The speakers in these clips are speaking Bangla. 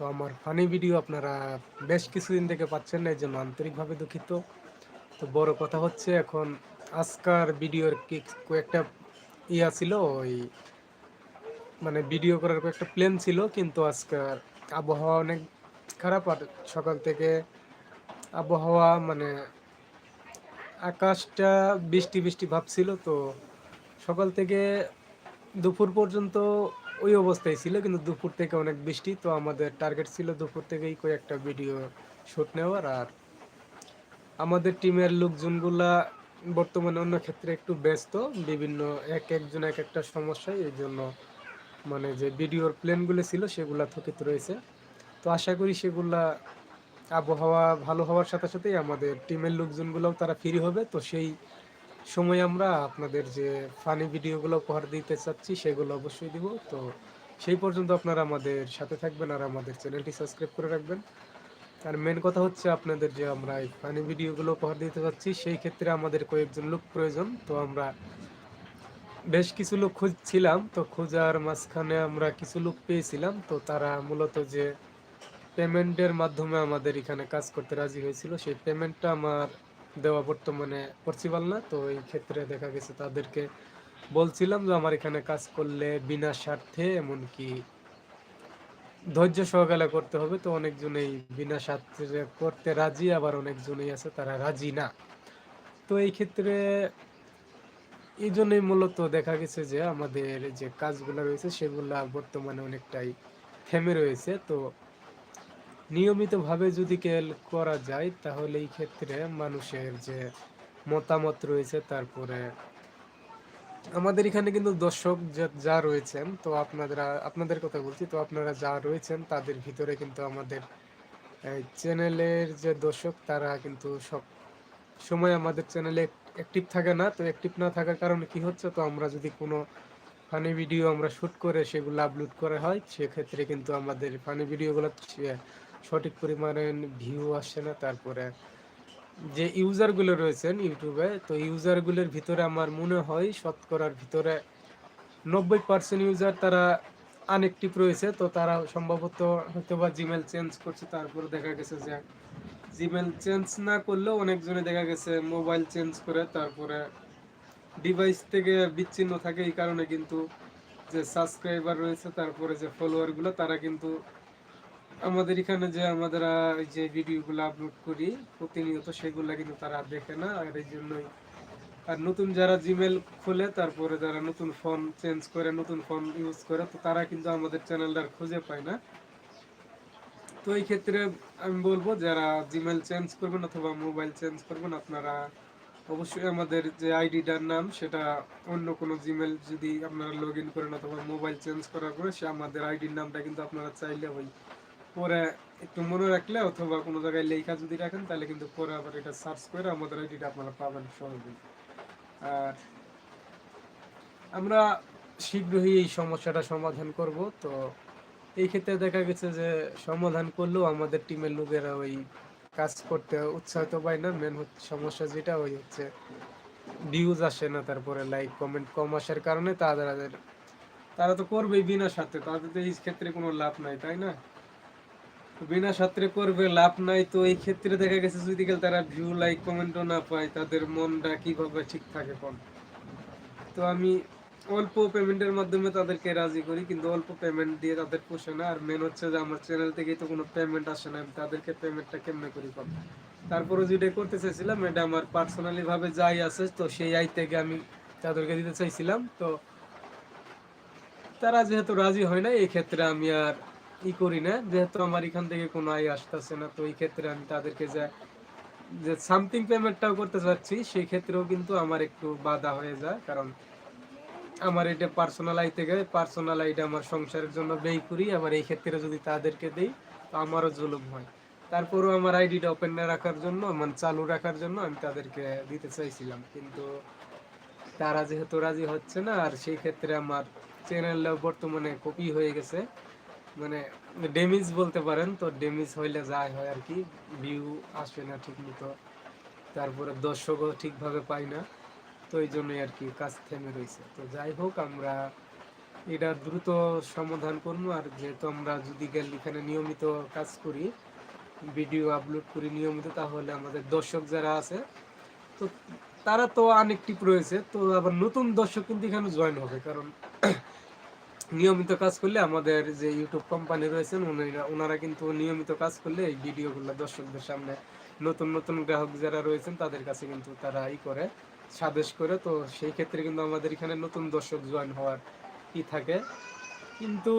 তো আমার ফানি ভিডিও আপনারা বেশ কিছুদিন থেকে পাচ্ছেন না, এই জন্য আন্তরিকভাবে দুঃখিত। তো বড় কথা হচ্ছে এখন আজকার ভিডিওর কি কয়েকটা ইয়া ছিল, ওই মানে ভিডিও করার কয়েকটা প্ল্যান ছিল, কিন্তু আজকার আবহাওয়া অনেক খারাপ আর সকাল থেকে আবহাওয়া মানে আকাশটা বৃষ্টি বৃষ্টি ভাব ছিল, তো সকাল থেকে দুপুর পর্যন্ত ওই অবস্থায় ছিল, কিন্তু দুপুর থেকে অনেক বৃষ্টি। তো আমাদের টার্গেট ছিল দুপুর থেকেই কয়েকটা ভিডিও শ্যুট নেওয়ার। আর আমাদের টিমের লোকজনগুলা বর্তমানে অন্য ক্ষেত্রে একটু ব্যস্ত। বিভিন্ন এক একজন এক একটা সমস্যায়, এই জন্য মানে যে ভিডিওর প্ল্যানগুলো ছিল, সেগুলা থকিত রয়েছে। তো আশা করি সেগুলা আবহাওয়া ভালো হওয়ার সাথে সাথেই আমাদের টিমের লোকজনগুলোও তারা ফ্রি হবে। তো সেই সময় আমরা আপনাদের যে ফানি ভিডিওগুলো উপহার দিতে চাচ্ছি, সেগুলো অবশ্যই দিব। তো সেই পর্যন্ত আপনারা আমাদের সাথে থাকবেন আর আমাদের চ্যানেলটি সাবস্ক্রাইব করে রাখবেন। আর মেন কথা হচ্ছে আপনাদের যে আমরা এই ফানি ভিডিওগুলো উপহার দিতে চাচ্ছি, সেই ক্ষেত্রে আমাদের কয়েকজন লোক প্রয়োজন। তো আমরা বেশ কিছু লোক খুঁজছিলাম, তো খোঁজার মাঝখানে আমরা কিছু লোক পেয়েছিলাম। তো তারা মূলত যে পেমেন্টের মাধ্যমে আমাদের এখানে কাজ করতে রাজি হয়েছিল, সেই পেমেন্টটা আমার দেওয়া বর্তমানে পসিবল না। তো এই ক্ষেত্রে দেখা গেছে তাদেরকে বলছিলাম যে আমার এখানে কাজ করলে বিনা স্বার্থে এমনকি ধৈর্য সহকারে করতে হবে। তো অনেকজনেই বিনা স্বার্থে করতে রাজি, আবার অনেকজনেই আছে তারা রাজি না। তো এই ক্ষেত্রে এই জন্যই মূলত দেখা গেছে যে আমাদের যে কাজগুলো রয়েছে সেগুলা বর্তমানে অনেকটাই থেমে রয়েছে। তো নিয়মিতভাবে যদি কেল করা যায়, তাহলে এই ক্ষেত্রে মানুষের যে মতামত রয়েছে, তারপরে আমাদের এখানে কিন্তু দর্শক যা- রয়েছেন, তো আপনারা, আপনাদের কথা বলছি, তো আপনারা যা রয়েছেন, তাদের ভিতরে কিন্তু আমাদের চ্যানেলের যে দর্শক, তারা কিন্তু সব সময় আমাদের চ্যানেলে অ্যাক্টিভ থাকে না। তো অ্যাক্টিভ না থাকার কারণে কি হচ্ছে, তো আমরা যদি কোনো ফানি ভিডিও আমরা শ্যুট করে, সেগুলো আপলোড করা হয়, সেক্ষেত্রে কিন্তু আমাদের ফানি ভিডিওগুলো সঠিক পরিমাণে ভিউ আসে না, তারপরে যে ইউজারগুলো রয়েছেন ইউটিউবে তো ইউজারগুলোর ভিতরে আমার মনে হয় শতকরার ভিতরে নব্বই পার্সেন্ট ইউজার তারা আনএক্টিভ রয়েছে, তো তারা সম্ভবত হয়তো বা জিমেল চেঞ্জ করছে, তারপরে দেখা গেছে যে জিমেল চেঞ্জ না করলেও অনেকজনে দেখা গেছে মোবাইল চেঞ্জ করে, তারপরে ডিভাইস থেকে বিচ্ছিন্ন থাকে, এই কারণে কিন্তু যে সাবস্ক্রাইবার রয়েছে, তারপরে যে ফলোয়ারগুলো তারা কিন্তু আমাদের এখানে যে আমাদের যে ভিডিওগুলো আপলোড করি, প্রতিনিয়ত সেগুলো কিন্তু তারা দেখে না, আর এই জন্যই। আর নতুন যারা জিমেল খোলে, তারপরে যারা নতুন ফোন চেঞ্জ করে, নতুন ফোন ইউজ করে, তো তারা কিন্তু আমাদের চ্যানেলটার খুঁজে পায় না। তো এই ক্ষেত্রে আমি বলব, যারা জিমেল চেঞ্জ করবেন অথবা মোবাইল চেঞ্জ করবেন, আপনারা অবশ্যই আমাদের যে আইডিটার নাম, সেটা অন্য কোনো জিমেল যদি আপনারা লগ ইন করেন অথবা মোবাইল চেঞ্জ করার পরে, সে আমাদের আইডির নামটা কিন্তু আপনারা চাইলে ওই পরে একটু মনে রাখলে অথবা কোনো জায়গায় লেখা যদি রাখেন, তাহলে কিন্তু পরে আবার এটা সার্চ করে আমাদের আইডিটা আপনারা পাবেন সহজেই। আর আমরা শীঘ্রই এই সমস্যাটা সমাধান করব। তো এই ক্ষেত্রে দেখা গেছে যে সমাধান করলেও আমাদের টিমের লোকেরা ওই কাজ করতে উৎসাহিত পায় না। মেন হচ্ছে সমস্যা যেটা, ওই হচ্ছে ভিউজ আসে না, তারপরে লাইক কমেন্ট কম আসার কারণে তাদের, তারা তো করবেই বিনা স্বার্থে। তাদের তো এই ক্ষেত্রে কোনো লাভ নাই, তাই না? বিনা স্বার্থে করবে, লাভ নাই। তো এই ক্ষেত্রে দেখা গেছে, যদি তারা ভিউ লাইক কমেন্টও না পায়, তাদের মনটা কীভাবে ঠিক থাকে কোন? তো আমি অল্প পেমেন্টের মাধ্যমে তাদেরকে রাজি করি, কিন্তু অল্প পেমেন্ট দিয়ে তাদের পোষে না। আর মেন হচ্ছে যে আমার চ্যানেল থেকেই তো কোনো পেমেন্ট আসে না, আমি তাদেরকে পেমেন্টটা কেমনে করি কম তারপরে যেটা করতে চাইছিলাম, এটা আমার পার্সোনালিভাবে যাই আছে, তো সেই আই থেকে আমি তাদেরকে দিতে চাইছিলাম। তো তারা যেহেতু রাজি হয় না এই ক্ষেত্রে আমি আর ই করি না, যেহেতু আমার এখান থেকে কোনো আয় আসতেছে না, তো এই ক্ষেত্রে আমি তাদেরকে যা, যে সামথিং পেমেন্টটাও করতে চাচ্ছি, সেই ক্ষেত্রেও কিন্তু আমার একটু বাধা হয়ে যায়, কারণ আমার এটা পার্সোনাল আই থেকে পার্সোনাল আইটা আমার সংসারের জন্য ব্যয় করি, আবার এই ক্ষেত্রে যদি তাদেরকে দেই, তো আমারও জুলুম হয়। তারপরেও আমার আইডিটা ওপেন না রাখার জন্য মানে চালু রাখার জন্য আমি তাদেরকে দিতে চাইছিলাম, কিন্তু তারা যেহেতু রাজি হচ্ছে না, আর সেই ক্ষেত্রে আমার চ্যানেল বর্তমানে কপি হয়ে গেছে মানে ড্যামেজ বলতে পারেন, তো ড্যামেজ হইলে যায় হয় আর কি ভিউ আসে না ঠিক মতো। তারপরে দর্শকও ঠিকভাবে পাই না, তো এই জন্যই আর কি কাজ থেমে রয়েছে তো যাই হোক, আমরা এটা দ্রুত সমাধান করব, আর যেহেতু আমরা যদি গেল এখানে নিয়মিত কাজ করি ভিডিও আপলোড করি নিয়মিত, তাহলে আমাদের দর্শক যারা আছে, তো তারা তো আনেকটিভ রয়েছে, তো আবার নতুন দর্শক কিন্তু এখানে জয়েন হবে, কারণ নিয়মিত কাজ করলে আমাদের যে ইউটিউব কোম্পানি রয়েছেন ওনারা কিন্তু নিয়মিত কাজ করলে এই ভিডিওগুলো দর্শকদের সামনে নতুন নতুন গ্রাহক যারা রয়েছেন, তাদের কাছে কিন্তু তারা ই করে, সাদেশ করে। তো সেই ক্ষেত্রে কিন্তু আমাদের এখানে নতুন দর্শক জয়েন হওয়ার ই থাকে। কিন্তু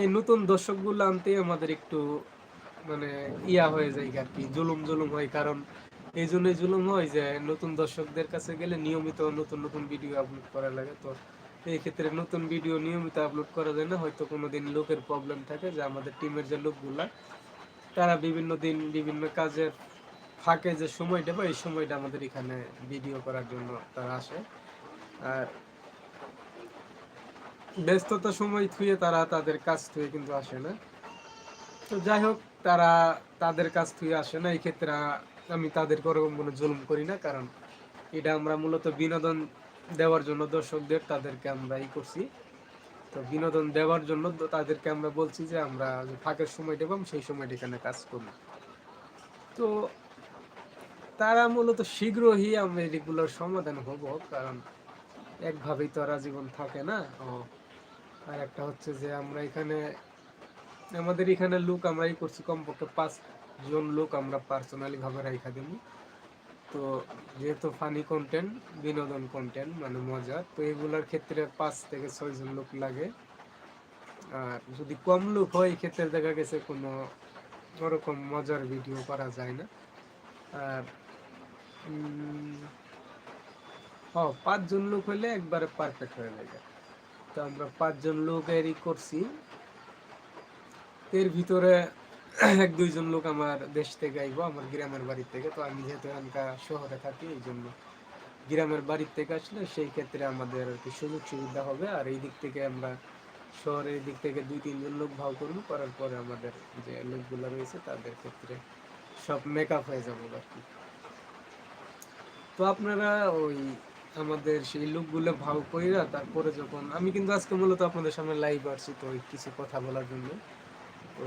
এই নতুন দর্শকগুলো আনতে আমাদের একটু মানে ইয়া হয়ে যায় আর কি, জুলুম জুলুম হয়। কারণ এই জন্যই জুলুম হয় যে নতুন দর্শকদের কাছে গেলে নিয়মিত নতুন নতুন ভিডিও আপলোড করা লাগে। তো এই ক্ষেত্রে নতুন ভিডিও নিয়মিত আপলোড করা যায় না, হয়তো কোনো দিন লোকের প্রবলেম থাকে, যে আমাদের টিমের যে লোকগুলা, তারা বিভিন্ন দিন বিভিন্ন কাজের ফাঁকে যে সময়টা বা এই সময়টা আমাদের এখানে ভিডিও করার জন্য তারা আসে। আর ব্যস্ততা সময় থুয়ে তারা তাদের কাজ থুয়ে কিন্তু আসে না। তো যাই হোক, তারা তাদের কাজ থুয়ে আসে না এই ক্ষেত্রে আমি তাদের ওরকম কোনো জুলুম করি না, কারণ এটা আমরা মূলত বিনোদন দেওয়ার জন্য দর্শকদের তাদেরকে আমরা ই করছি। তো বিনোদন দেওয়ার জন্য তাদেরকে আমরা বলছি যে আমরা ফাঁকের সময়টা পাম সেই সময়টা এখানে কাজ করি তো তারা মূলত শীঘ্রই আমরা রেগুলার সমাধান হব, কারণ একভাবেই তো আর জীবন থাকে না। ও, আর একটা হচ্ছে যে আমরা এখানে, আমাদের এখানে লোক আমরাই করছি কমপক্ষে পাঁচ জন লোক আমরা পার্সোনালি ভাবে রাখা দিব। তো যেহেতু ফানি কন্টেন্ট বিনোদন কন্টেন্ট মানে মজা, তো এগুলোর ক্ষেত্রে পাঁচ থেকে ছয় জন লোক লাগে। আর যদি কম লোক হয় ক্ষেত্রে দেখা গেছে কোনো ওরকম মজার ভিডিও করা যায় না। আর ও পাঁচজন লোক হলে একবারে পারফেক্ট হয়ে যায়। তো আমরা পাঁচজন লোকেরই করছি। এর ভিতরে এক দুইজন লোক আমার দেশ থেকে আইবো, আমার গ্রামের বাড়ি থেকে। তো আমি যেহেতু এখানকার শহরে থাকি, এই জন্য গ্রামের বাড়ির থেকে আসলে সেই ক্ষেত্রে আমাদের আর কি সুযোগ সুবিধা হবে। আর এই দিক থেকে আমরা শহরের দিক থেকে দুই, তিনজন লোক ভাও করব, করার পরে আমাদের যে লোকগুলো রয়েছে তাদের ক্ষেত্রে সব মেকআপ হয়ে যাব আর কি। তো আপনারা ওই আমাদের সেই লোকগুলো ভাও কইরা তারপরে যখন, আমি কিন্তু আজকে মূলত আপনাদের সামনে লাইভ আসছি তো ওই কিছু কথা বলার জন্য। তো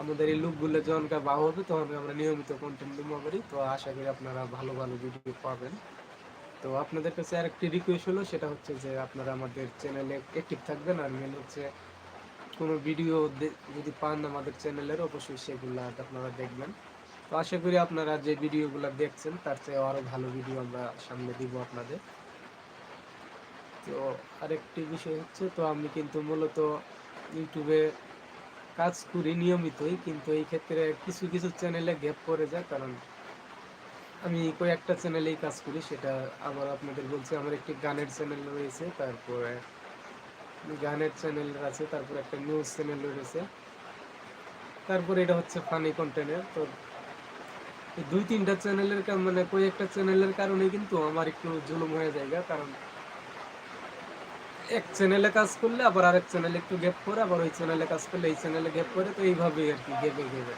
আমাদের এই লুকগুলো যখন বাহ হবে, তখন আমরা নিয়মিত কন্টেন্ট জমা করি। তো আশা করি আপনারা ভালো ভালো ভিডিও পাবেন। তো আপনাদের কাছে আরেকটি রিকোয়েস্ট হলো, সেটা হচ্ছে যে আপনারা আমাদের চ্যানেলে অ্যাক্টিভ থাকবেন। আর মেন হচ্ছে, কোনো ভিডিও যদি পান আমাদের চ্যানেলের অবশ্যই সেগুলো আপনারা দেখবেন। তো আশা করি আপনারা যে ভিডিওগুলো দেখছেন, তার চেয়ে আরও ভালো ভিডিও আমরা সামনে দিব আপনাদের। তো আরেকটি বিষয় হচ্ছে, তো আমি কিন্তু মূলত ইউটিউবে কাজ করি নিয়মিতই, কিন্তু এই ক্ষেত্রে কিছু কিছু চ্যানেলে গ্যাপ পড়ে যায় কারণ আমি কয়েকটা চ্যানেলেই কাজ করি, সেটা আবার আপনাদের বলছি, আমার একটি গানের চ্যানেল রয়েছে, তারপরে গানের চ্যানেল আছে, তারপরে একটা নিউজ চ্যানেল রয়েছে। তারপরে এটা হচ্ছে ফানি কন্টেন্টের তো দুই, তিনটা চ্যানেলের মানে কয়েকটা চ্যানেলের কারণে কিন্তু আমার একটু জুলুম হয়ে যায় কারণ এক চ্যানেলে কাজ করলে, আবার আরেক চ্যানেলে একটু গ্যাপ করে, আবার ওই চ্যানেলে কাজ করলে এই চ্যানেলে গ্যাপ করে, তো এইভাবেই আর কি গেবে গেবে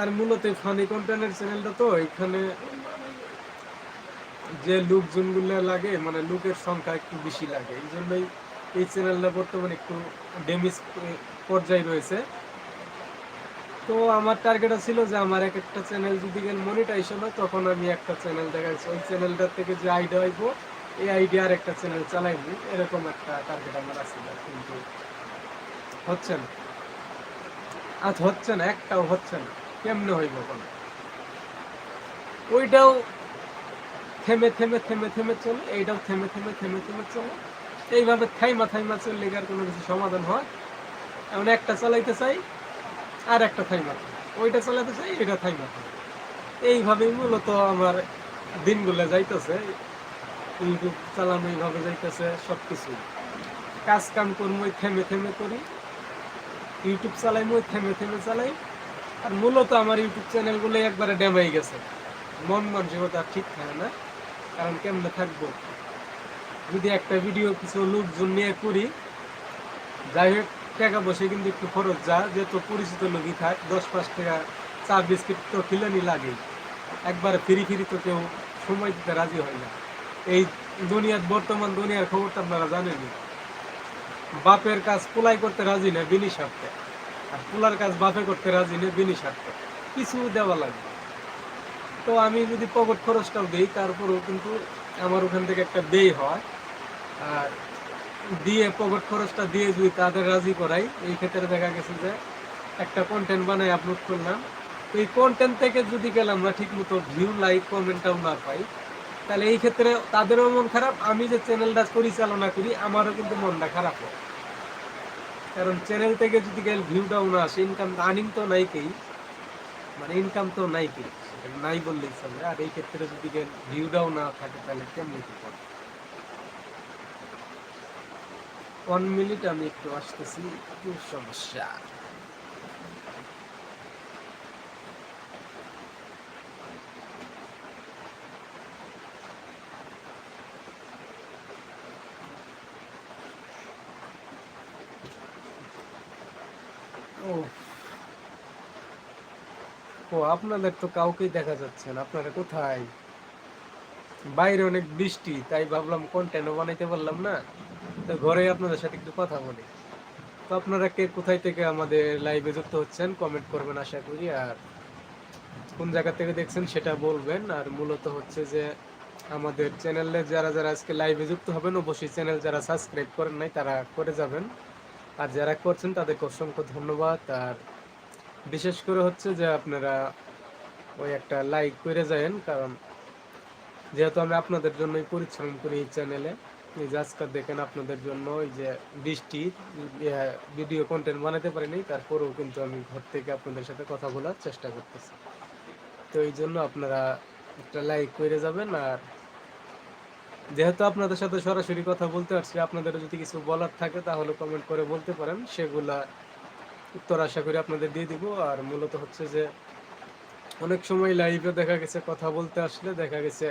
আর মূলত ফানি কন্টেন্টের চ্যানেলটা তো এখানে যে লুক লোকজনগুলো লাগে মানে লোকের সংখ্যা একটু বেশি লাগে। এই জন্যই এই চ্যানেলটা বর্তমানে একটু ড্যামেজ পর্যায়ে রয়েছে। তো আমার টার্গেট ছিল যে আমার এক একটা চ্যানেল যদি মনিটাইজেশন হয়, তখন আমি একটা চ্যানেল দেখাচ্ছি ওই চ্যানেলটার থেকে যে আইডিয়া আইব এই আইডিয়া আর একটা চ্যানেল চালাইবো এরকম একটা টার্গেট আমার আছে কিন্তু হচ্ছে না। আজ হচ্ছে না, একটাও হচ্ছে না, কেমনে হইব কোনো ওইটাও থেমে থেমে থেমে থেমে চলে, এইটাও থেমে থেমে থেমে থেমে চলে। এইভাবে থাইমা থাইমা চললে আর কোনো কিছু সমাধান হয়? এমন একটা চালাইতে চাই, আর একটা থাইমা। ওইটা চালাতে চাই এটা থাইমা। এইভাবেই মূলত আমার দিনগুলো যাইতেছে। ইউটিউব চালানো এইভাবে যাইতেছে সব কিছু কাজ কাম করব থেমে থেমে করি। ইউটিউব চালাই মই থেমে থেমে চালাই। আর মূলত আমার ইউটিউব চ্যানেলগুলো একবারে ড্যামাই গেছে। মন মানসিকতা ঠিক থাকে না। কারণ কেমনে থাকব? যদি একটা ভিডিও কিছু লোকজন নিয়ে করি, যাই হোক, টাকা বসে কিন্তু একটু খরচ যা, যেহেতু পরিচিত লোকই থাক, দশ পাঁচ টাকা চা, বিস্কিট তো খিলানি লাগেই। একবার ফিরি ফিরি তো কেউ সময় দিতে রাজি হয় না। এই দুনিয়ার বর্তমান দুনিয়ার খবর তো আপনারা জানেনই বাপের কাজ পোলাই করতে রাজি না, বিনি স্বার্থে। আর পোলার কাজ বাপে করতে রাজি না, বিনি স্বার্থে। কিছু দেওয়া লাগবে। তো আমি যদি পকেট খরচটাও দিই, তারপরেও কিন্তু আমার ওখান থেকে একটা ব্যয় হয়। আর দিয়ে পকেট খরচটা দিয়ে যদি তাদের রাজি করাই, এই ক্ষেত্রে দেখা গেছে যে একটা কন্টেন্ট বানাই আপলোড করলাম। তো এই কন্টেন্ট থেকে যদি গেলাম না ঠিক মতো ভিউ লাইক কমেন্টটাও না পাই। তাহলে এই ক্ষেত্রে তাদেরও মন খারাপ, আমি যে চ্যানেলটা পরিচালনা করি, আমারও কিন্তু মনটা খারাপ। হয় কারণ চ্যানেল থেকে যদি গেল ভিউটাও না আসে ইনকাম আর্নিং তো নাই কেই মানে ইনকাম তো নাই সেটা নাই বললেই চলে। আর এই ক্ষেত্রে যদি গেল ভিউটাও না থাকে, তাহলে কেমনি কি করে ওয়ান মিনিট আমি একটু আসতেছি, একটু সমস্যা। ও। ও, আপনাদের তো কাউকেই দেখা যাচ্ছে না, আপনারা কোথায়? বাইরে অনেক বৃষ্টি, তাই ভাবলাম কন্টেন্টও বানাইতে পারলাম না। তো ঘরে আপনাদের সাথে একটু কথা বলি। তো আপনারা কে কোথায় থেকে আমাদের লাইভে যুক্ত হচ্ছেন কমেন্ট করবেন আশা করি, আর কোন জায়গা থেকে দেখছেন সেটা বলবেন। আর মূলত হচ্ছে যে আমাদের চ্যানেলে যারা যারা আজকে লাইভে যুক্ত হবেন, অবশ্যই চ্যানেল যারা সাবস্ক্রাইব করেন নাই, তারা করে যাবেন। আর যারা করছেন তাদেরকে অসংখ্য ধন্যবাদ। আর বিশেষ করে হচ্ছে যে আপনারা ওই একটা লাইক করে যায়েন, কারণ যেহেতু আমি আপনাদের জন্যই পরিশ্রম করি এই চ্যানেলে এই যে আজকাল দেখেন আপনাদের জন্য ওই যে বৃষ্টি ভিডিও কন্টেন্ট বানাতে পারিনি, তারপরেও কিন্তু আমি ঘর থেকে আপনাদের সাথে কথা বলার চেষ্টা করতেছি। তো এই জন্য আপনারা একটা লাইক করে যাবেন, আর যেহেতু আপনাদের সাথে সরাসরি কথা বলতে পারছি আপনাদের যদি কিছু বলার থাকে তাহলে কমেন্ট করে বলতে পারেন। সেগুলা উত্তর আশা করি আপনাদের দিয়ে দিব। আর মূলত হচ্ছে যে, অনেক সময় লাইভে দেখা গেছে কথা বলতে আসলে দেখা গেছে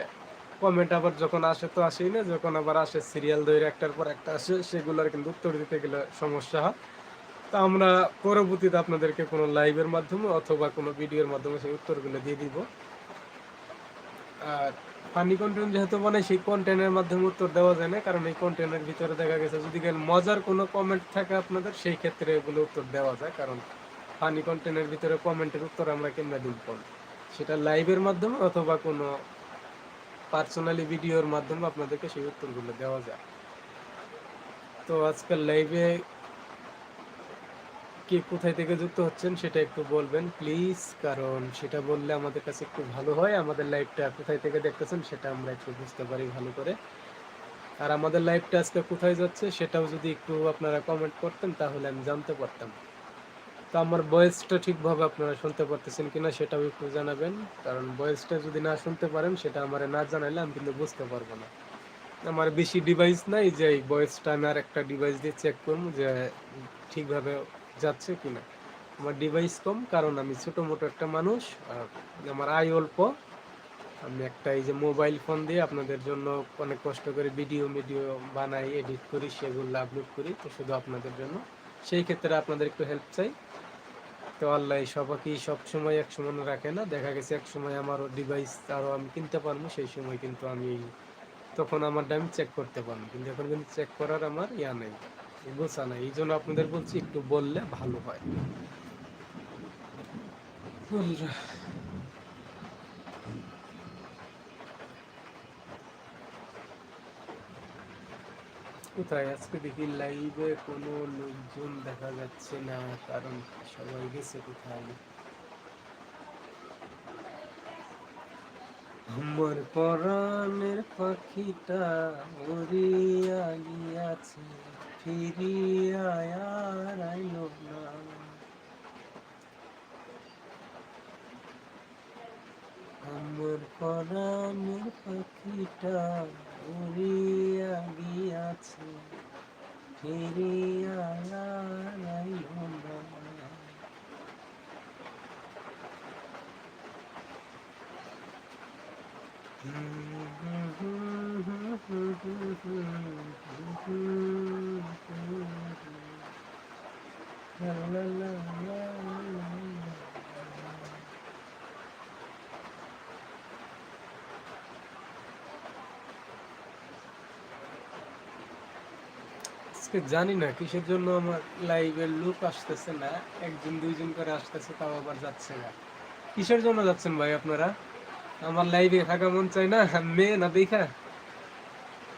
কমেন্ট আবার যখন আসে তো আসেই না, যখন আবার আসে সিরিয়াল ধরে একটার পর একটা আসে, সেগুলোর কিন্তু উত্তর দিতে গেলে সমস্যা হয়। তা আমরা পরবর্তীতে আপনাদেরকে কোনো লাইভের মাধ্যমে অথবা কোনো ভিডিওর মাধ্যমে সেই উত্তরগুলো দিয়ে দিব। আর ফানি কন্টেন্ট যেহেতু মানে সেই কন্টেন্টের মাধ্যমে উত্তর দেওয়া যায় না, কারণ এই কন্টেন্টের ভিতরে দেখা গেছে যদি মজার কোনো কমেন্ট থাকে আপনাদের, সেই ক্ষেত্রে এগুলো উত্তর দেওয়া যায়, কারণ ফানি কন্টেন্টের ভিতরে কমেন্টের উত্তর আমরা কেমনে দিব? সেটা লাইভের মাধ্যমে অথবা কোনো পার্সোনালি ভিডিওর মাধ্যমে আপনাদেরকে সেই উত্তরগুলো দেওয়া যায়। তো আজকাল লাইভে কে কোথায় থেকে যুক্ত হচ্ছেন সেটা একটু বলবেন প্লিজ কারণ সেটা বললে আমাদের কাছে একটু ভালো হয়, আমাদের লাইভটা কোথায় থেকে দেখতেছেন সেটা আমরা একটু বুঝতে পারি ভালো করে। আর আমাদের লাইভটা আজকে কোথায় যাচ্ছে সেটাও যদি একটু আপনারা কমেন্ট করতেন তাহলে আমি জানতে পারতাম। তো আমার ভয়েসটা ঠিকভাবে আপনারা শুনতে পারতেছেন কিনা সেটাও একটু জানাবেন, কারণ ভয়েসটা যদি না শুনতে পারেন সেটা আমার না জানাইলে আমি কিন্তু বুঝতে পারব না। আমার বেশি ডিভাইস নাই যে এই ভয়েসটা আমি আর একটা ডিভাইস দিয়ে চেক করব যে ঠিকভাবে যাচ্ছে কিনা? আমার ডিভাইস কম, কারণ আমি ছোট মোটো একটা মানুষ, আর আমার আয় অল্প। আমি একটা এই যে মোবাইল ফোন দিয়ে আপনাদের জন্য অনেক কষ্ট করে ভিডিও ভিডিও বানাই এডিট করি, সেগুলো আপলোড করি, তো শুধু আপনাদের জন্য। সেই ক্ষেত্রে আপনাদের একটু হেল্প চাই। তো আল্লাহ সবাইকে সব সময় এক সমান রাখে না? দেখা গেছে এক সময় আমারও ডিভাইস আরও আমি কিনতে পারব, সেই সময় কিন্তু আমি তখন আমার আমি চেক করতে পারব। কিন্তু এখন কিন্তু চেক করার আমার ইয়া নেই। নাই, এই জন্য আপনাদের বলছি একটু বললে ভালো হয়। কোথায় আজকে দেখি লাইভে কোনো লোকজন দেখা যাচ্ছে না, কারণ সবাই গেছে কোথায়? আমার পরাণের পাখিটা উড়িয়া গিয়াছে। ফিরিয়া আইলো না আমার পরাণের পাখিটা উড়িয়া গিয়াছে। ফিরিয়া আইলো না la. আজকে জানি না, কিসের জন্য আমার লাইভের লুক আসতেছে না, একজন, দুইজন করে আসতেছে, তাও আবার যাচ্ছে না। কিসের জন্য যাচ্ছেন ভাই আপনারা? আমার লাইভে থাকা মন চায় না, মেয়ে না দেখা?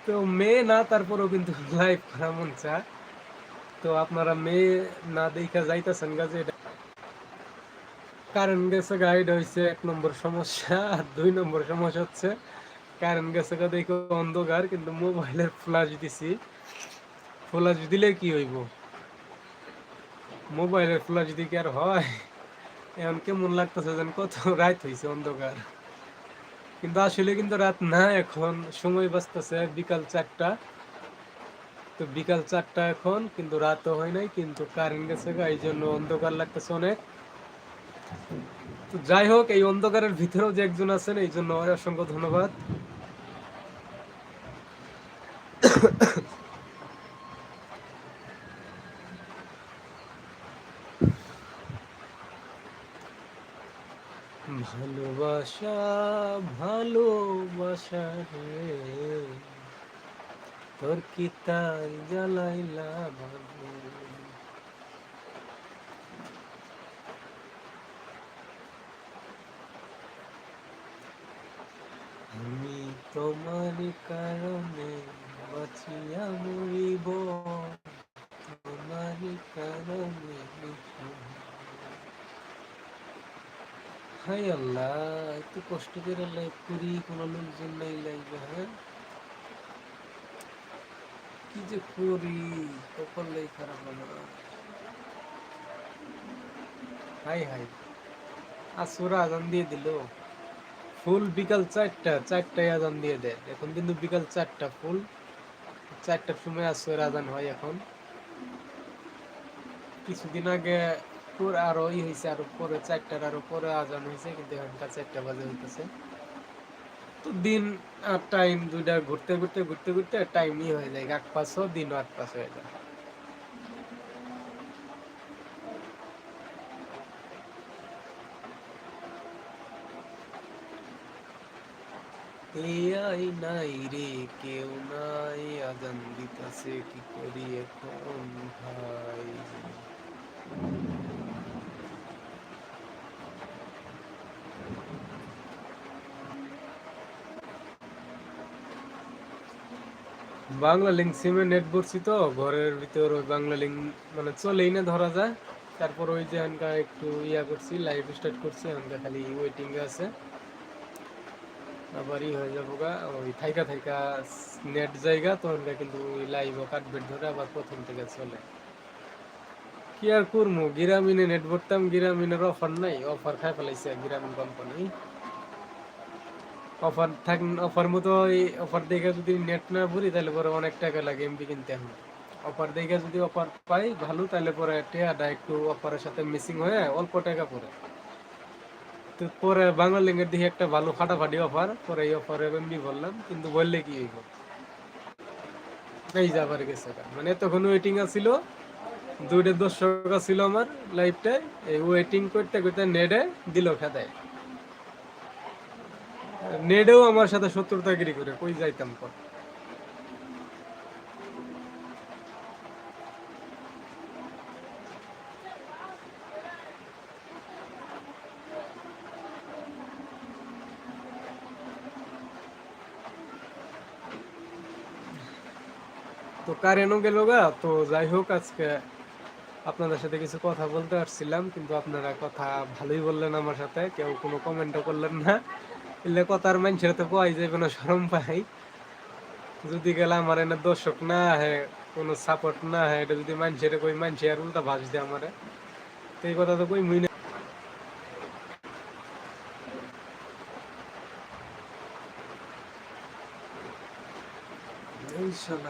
তো মেয়ে না, তারপরেও কিন্তু লাইভ করা মন চায় তো আপনারা মেয়ে না দেখা যাইতেছেন গাছে কারেন্ট গেছে গাইড হয়েছে এক নম্বর সমস্যা, আর দুই নম্বর সমস্যা হচ্ছে কারেন্ট গেছে গা দেখো অন্ধকার, কিন্তু মোবাইলের ফ্ল্যাশ দিছি। ফ্ল্যাশ দিলে কি হইব? মোবাইলের ফ্ল্যাশ দিলে কি আর হয়? এমন কেমন লাগতেছে যেন কত রাত হয়েছে অন্ধকার। কিন্তু আসলে কিন্তু রাত না, এখন সময় বাঁচতেছে বিকাল চারটা। তো বিকাল চারটা এখন, কিন্তু রাতও হয় নাই, কিন্তু কারেন্ট গেছে এই জন্য অন্ধকার লাগতেছে অনেক। তো যাই হোক, এই অন্ধকারের ভিতরেও যে একজন আছেন, এই জন্য অসংখ্য ধন্যবাদ ভালোবাসা ভালোবাসা রে তোর তাই জ্বালাইলা বাবু আমি তোমার কারণে বাঁচিয়া মরিব, তোমার কারণে হাই আল্লাহ একটু কষ্ট করে লাইভ করি, কোনো লোকজন নাই লাইভে হ্যাঁ? কি যে করি কপাল লাই খারাপ হলো হাই হাই। আসুরা আজান দিয়ে দিল। ফুল বিকাল চারটা, চারটায় আজান দিয়ে দেয়। এখন কিন্তু বিকাল চারটা ফুল। চারটার সময় আসুর আজান হয় এখন। কিছুদিন আগে আরও ই হয়েছে আরও পরে চারটার আরও পরে আজান হয়েছে কিন্তু এখনকার চারটা বাজে হইতেছে। তো দিন আর টাইম দুইটা ঘুরতে ঘুরতে ঘুরতে ঘুরতে টাইমই হয়ে যায়। আট পাঁচশো দিন আট পাঁচ হয়ে যায়। এই আই নাই রে, কেউ নাই। আজান দিতাছে, কি করি এখন ভাই? বাংলা লিঙ্ক সিমে নেট ভরছি তো, ঘরের ভিতর ওই বাংলা লিঙ্ক মানে চলেই না ধরা যায়। তারপর ওই যে এখানকার একটু ইয়া করছি লাইভ স্টার্ট করছি এখানকার খালি ওয়েটিং আছে। আবার ই হয়ে যাব গা, ওই থাইকা থাইকা নেট জায়গা, তো তখন কিন্তু ওই লাইভও কাটবেট ধরে আবার প্রথম থেকে চলে। কি আর করব গিরামিনে নেট ভরতাম, গিরামিনের অফার নাই অফার খাই ফেলাইছে গিরামিন কোম্পানি অফার থাক, অফার মতো ওই অফার দেখে যদি নেট না ভরি, তাহলে পরে অনেক টাকা লাগে এমবি কিনতে এখন। অফার দেখে যদি অফার পাই ভালো, তাহলে পরে টেয়াটা একটু অফারের সাথে মিসিং হয়ে অল্প টাকা পরে তো পরে বাংলা লিঙ্গের দিকে একটা ভালো ফাটাফাটি অফার, পরে এই অফারে এমবি বললাম, কিন্তু বললে কি হইব? এই যাবার গেছে মানে তখন ওয়েটিং আছিল দুইটা দশ দর্শক ছিল আমার লাইফটায় এই ওয়েটিং করতে করতে নেটে দিল খাতায়। নেডেও আমার সাথে শত্রুতাগিরি করে, কই যাইতাম পর তো কারেন্টও গেল গা, তো যাই হোক আজকে আপনাদের সাথে কিছু কথা বলতে পারছিলাম কিন্তু আপনারা কথা ভালোই বললেন আমার সাথে, কেউ কোনো কমেন্টও করলেন না। এলে কথার মানুষের তো পাই যাবে না সরম পাই। যদি গেলে আমার এনে দর্শক না হে কোনো সাপোর্ট না হে এটা যদি মানুষের কই মানুষের আর উল্টা ভাস দেয় আমারে। তো এই কথা তো কই মুই না। শালা